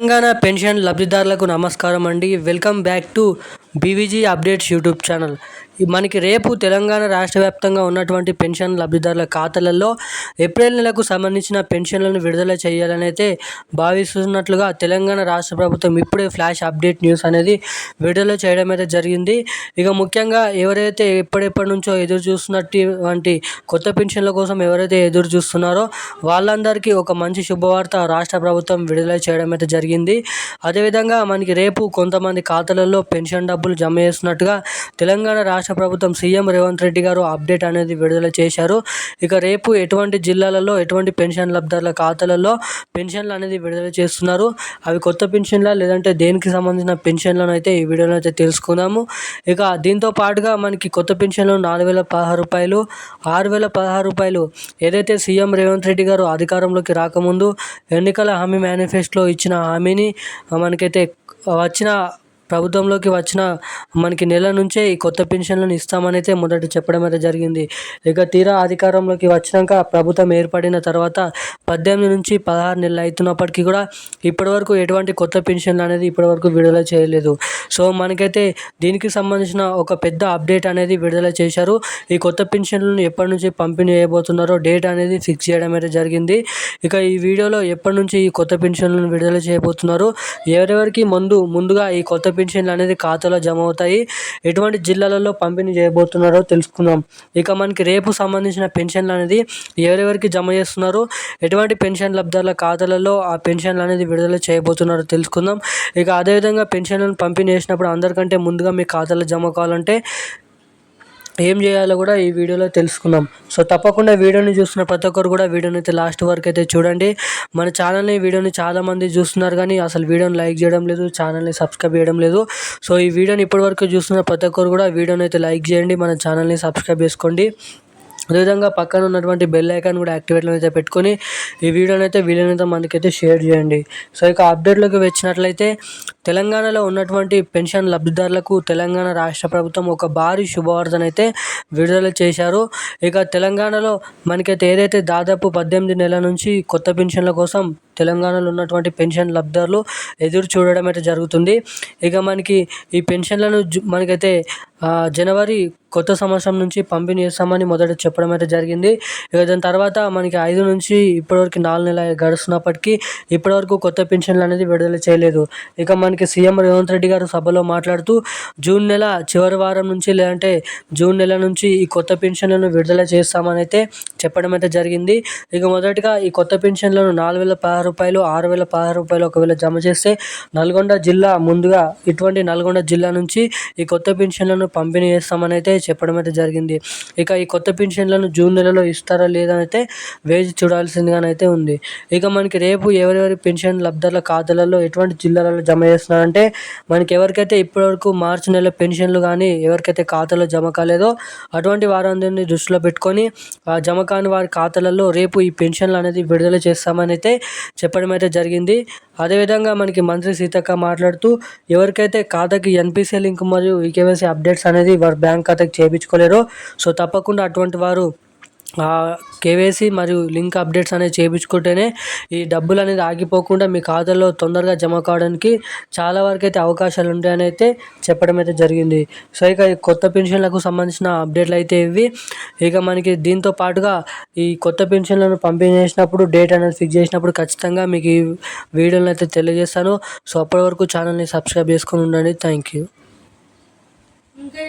Telangana pension లబ్ధిదారులకు నమస్కారం అండి. Welcome back to BVG updates YouTube channel. మనకి రేపు తెలంగాణ రాష్ట్ర వ్యాప్తంగా ఉన్నటువంటి పెన్షన్ లబ్ధిదారుల ఖాతాలలో ఏప్రిల్ నెలకు సంబంధించిన పెన్షన్లను విడుదల చేయాలని అయితే భావిస్తున్నట్లుగా తెలంగాణ రాష్ట్ర ప్రభుత్వం ఇప్పుడే ఫ్లాష్ అప్డేట్ న్యూస్ అనేది విడుదల చేయడం అయితే జరిగింది. ఇక ముఖ్యంగా ఎవరైతే ఎప్పుడెప్పటి నుంచో ఎదురు చూస్తున్నటువంటి కొత్త పెన్షన్ల కోసం ఎవరైతే ఎదురు చూస్తున్నారో వాళ్ళందరికీ ఒక మంచి శుభవార్త రాష్ట్ర ప్రభుత్వం విడుదల చేయడం అయితే జరిగింది. అదేవిధంగా మనకి రేపు కొంతమంది ఖాతాలలో పెన్షన్ డబ్బులు జమ చేస్తున్నట్టుగా తెలంగాణ రాష్ట్ర రాష్ట్ర ప్రభుత్వం సీఎం రేవంత్ రెడ్డి గారు అప్డేట్ అనేది విడుదల చేశారు. ఇక రేపు ఎటువంటి జిల్లాలలో ఎటువంటి పెన్షన్ లబ్ధారుల ఖాతాలలో పెన్షన్లు అనేది విడుదల చేస్తున్నారు? అవి కొత్త పెన్షన్ల లేదంటే దేనికి సంబంధించిన పెన్షన్లను అయితే ఈ వీడియోలో అయితే తెలుసుకుందాము. ఇక దీంతో పాటుగా మనకి కొత్త పెన్షన్లు నాలుగు వేల పదహారు రూపాయలు ఆరు వేల పదహారు రూపాయలు ఏదైతే సీఎం రేవంత్ రెడ్డి గారు అధికారంలోకి రాకముందు ఎన్నికల హామీ మేనిఫెస్టోలో ఇచ్చిన హామీని మనకైతే వచ్చిన ప్రభుత్వంలోకి వచ్చిన మనకి నెల నుంచే ఈ కొత్త పెన్షన్లను ఇస్తామని అయితే మొదట చెప్పడం అయితే జరిగింది. ఇక తీరా అధికారంలోకి వచ్చినాక ప్రభుత్వం ఏర్పడిన తర్వాత పద్దెనిమిది నుంచి పదహారు నెలలు అవుతున్నప్పటికీ కూడా ఇప్పటివరకు ఎటువంటి కొత్త పెన్షన్లు అనేది ఇప్పటివరకు విడుదల చేయలేదు. సో మనకైతే దీనికి సంబంధించిన ఒక పెద్ద అప్డేట్ అనేది విడుదల చేశారు. ఈ కొత్త పెన్షన్లను ఎప్పటి నుంచి పంపిణీ చేయబోతున్నారో డేట్ అనేది ఫిక్స్ చేయడం అయితే జరిగింది. ఇక ఈ వీడియోలో ఎప్పటి నుంచి ఈ కొత్త పెన్షన్లను విడుదల చేయబోతున్నారు? ఎవరెవరికి ముందు ముందుగా ఈ కొత్త పెన్షన్లు అనేది ఖాతాలో జమ అవుతాయి. ఎటువంటి జిల్లాలలో పంపిణీ చేయబోతున్నారో తెలుసుకుందాం. ఇక మనకి రేపు సంబంధించిన పెన్షన్లు అనేది ఎవరెవరికి జమ చేస్తున్నారో ఎటువంటి పెన్షన్ లబ్ధాల ఖాతాలలో ఆ పెన్షన్లు అనేది విడుదల చేయబోతున్నారో తెలుసుకుందాం. ఇక అదేవిధంగా పెన్షన్లను పంపిణీ చేసినప్పుడు అందరికంటే ముందుగా మీ ఖాతాలో జమ కావాలంటే ఏం చేయాలో కూడా ఈ వీడియోలో తెలుసుకుందాం. సో తప్పకుండా వీడియోని చూస్తున్న ప్రతి ఒక్కరు కూడా వీడియోని అయితే లాస్ట్ వరకు అయితే చూడండి. మన ఛానల్ని వీడియోని చాలామంది చూస్తున్నారు కానీ అసలు వీడియోని లైక్ చేయడం లేదు ఛానల్ని సబ్స్క్రైబ్ చేయడం లేదు. సో ఈ వీడియోని ఇప్పటివరకు చూస్తున్న ప్రతి ఒక్కరు కూడా వీడియోని అయితే లైక్ చేయండి మన ఛానల్ని సబ్స్క్రైబ్ చేసుకోండి. అదేవిధంగా పక్కన ఉన్నటువంటి బెల్ ఐకాన్ కూడా యాక్టివేట్లో అయితే పెట్టుకొని ఈ వీడియోని అయితే వీలైనంత మందికి అయితే షేర్ చేయండి. సో ఇక అప్డేట్లోకి వచ్చినట్లయితే తెలంగాణలో ఉన్నటువంటి పెన్షన్ లబ్ధిదారులకు తెలంగాణ రాష్ట్ర ప్రభుత్వం ఒక భారీ శుభవార్తనైతే విడుదల చేశారు. ఇక తెలంగాణలో మనకైతే ఏదైతే దాదాపు పద్దెనిమిది నెలల నుంచి కొత్త పెన్షన్ల కోసం తెలంగాణలో ఉన్నటువంటి పెన్షన్ లబ్ధిదారులు ఎదురు చూడడం అయితే జరుగుతుంది. ఇక మనకి ఈ పెన్షన్లను మనకైతే జనవరి కొత్త సంవత్సరం నుంచి పంపిణీ చేస్తామని మొదట చెప్పడం అయితే జరిగింది. ఇక దాని తర్వాత మనకి ఐదు నుంచి ఇప్పటివరకు నాలుగు నెలలు గడుస్తున్నప్పటికీ ఇప్పటివరకు కొత్త పెన్షన్లు అనేది విడుదల చేయలేదు. ఇక మనకి సీఎం రేవంత్ రెడ్డి గారు సభలో మాట్లాడుతూ జూన్ నెల చివరి వారం నుంచి లేదంటే జూన్ నెల నుంచి ఈ కొత్త పెన్షన్లను విడుదల చేస్తామని అయితే చెప్పడం అయితే జరిగింది. ఇక మొదటిగా ఈ కొత్త పెన్షన్లను నాలుగు వేల పదహారు రూపాయలు ఆరు వేల పదహారు రూపాయలు ఒకవేళ జమ చేస్తే నల్గొండ జిల్లా ముందుగా ఇటువంటి నల్గొండ జిల్లా నుంచి ఈ కొత్త పెన్షన్లను పంపిణీ చేస్తామని అయితే చెప్పడం అయితే జరిగింది. ఇక ఈ కొత్త పెన్షన్లను జూన్ నెలలో ఇస్తారా లేదా అయితే వేచి చూడాల్సిందిగానైతే ఉంది. ఇక మనకి రేపు ఎవరెవరి పెన్షన్ లబ్ధాల ఖాతాలలో ఎటువంటి జిల్లాలలో జమ చేస్తున్నారంటే మనకి ఎవరికైతే ఇప్పటివరకు మార్చి నెల పెన్షన్లు కానీ ఎవరికైతే ఖాతాలో జమ కాలేదో అటువంటి వారందరినీ దృష్టిలో పెట్టుకొని జమ కాని వారి ఖాతాలలో రేపు ఈ పెన్షన్లు అనేది విడుదల చేస్తామని అయితే చెప్పడం అయితే జరిగింది. అదేవిధంగా మనకి మంత్రి సీతక్క మాట్లాడుతూ ఎవరికైతే ఖాతాకి ఎన్పిసి లింక్ మరియు ఈకేవైసీ అప్డేట్స్ అనేది వారి బ్యాంక్ ఖాతాకి చేయించుకోలేరు. సో తప్పకుండా అటువంటి వారు కేవైసీ మరియు లింక్ అప్డేట్స్ అనేది చేయించుకుంటేనే ఈ డబ్బులు అనేది ఆగిపోకుండా మీ ఖాతాలో తొందరగా జమ కావడానికి చాలా వరకు అయితే అవకాశాలు ఉంటాయని అయితే చెప్పడం అయితే జరిగింది. సో ఇక కొత్త పెన్షన్లకు సంబంధించిన అప్డేట్లు అయితే ఇవి. ఇక మనకి దీంతో పాటుగా ఈ కొత్త పెన్షన్లను పంపిణీ చేసినప్పుడు డేట్ అనేది ఫిక్స్ చేసినప్పుడు ఖచ్చితంగా మీకు ఈ వీడియోలను అయితే తెలియజేస్తాను. సో అప్పటి వరకు ఛానల్ని సబ్స్క్రైబ్ చేసుకొని ఉండండి. Thank you. உங்கள்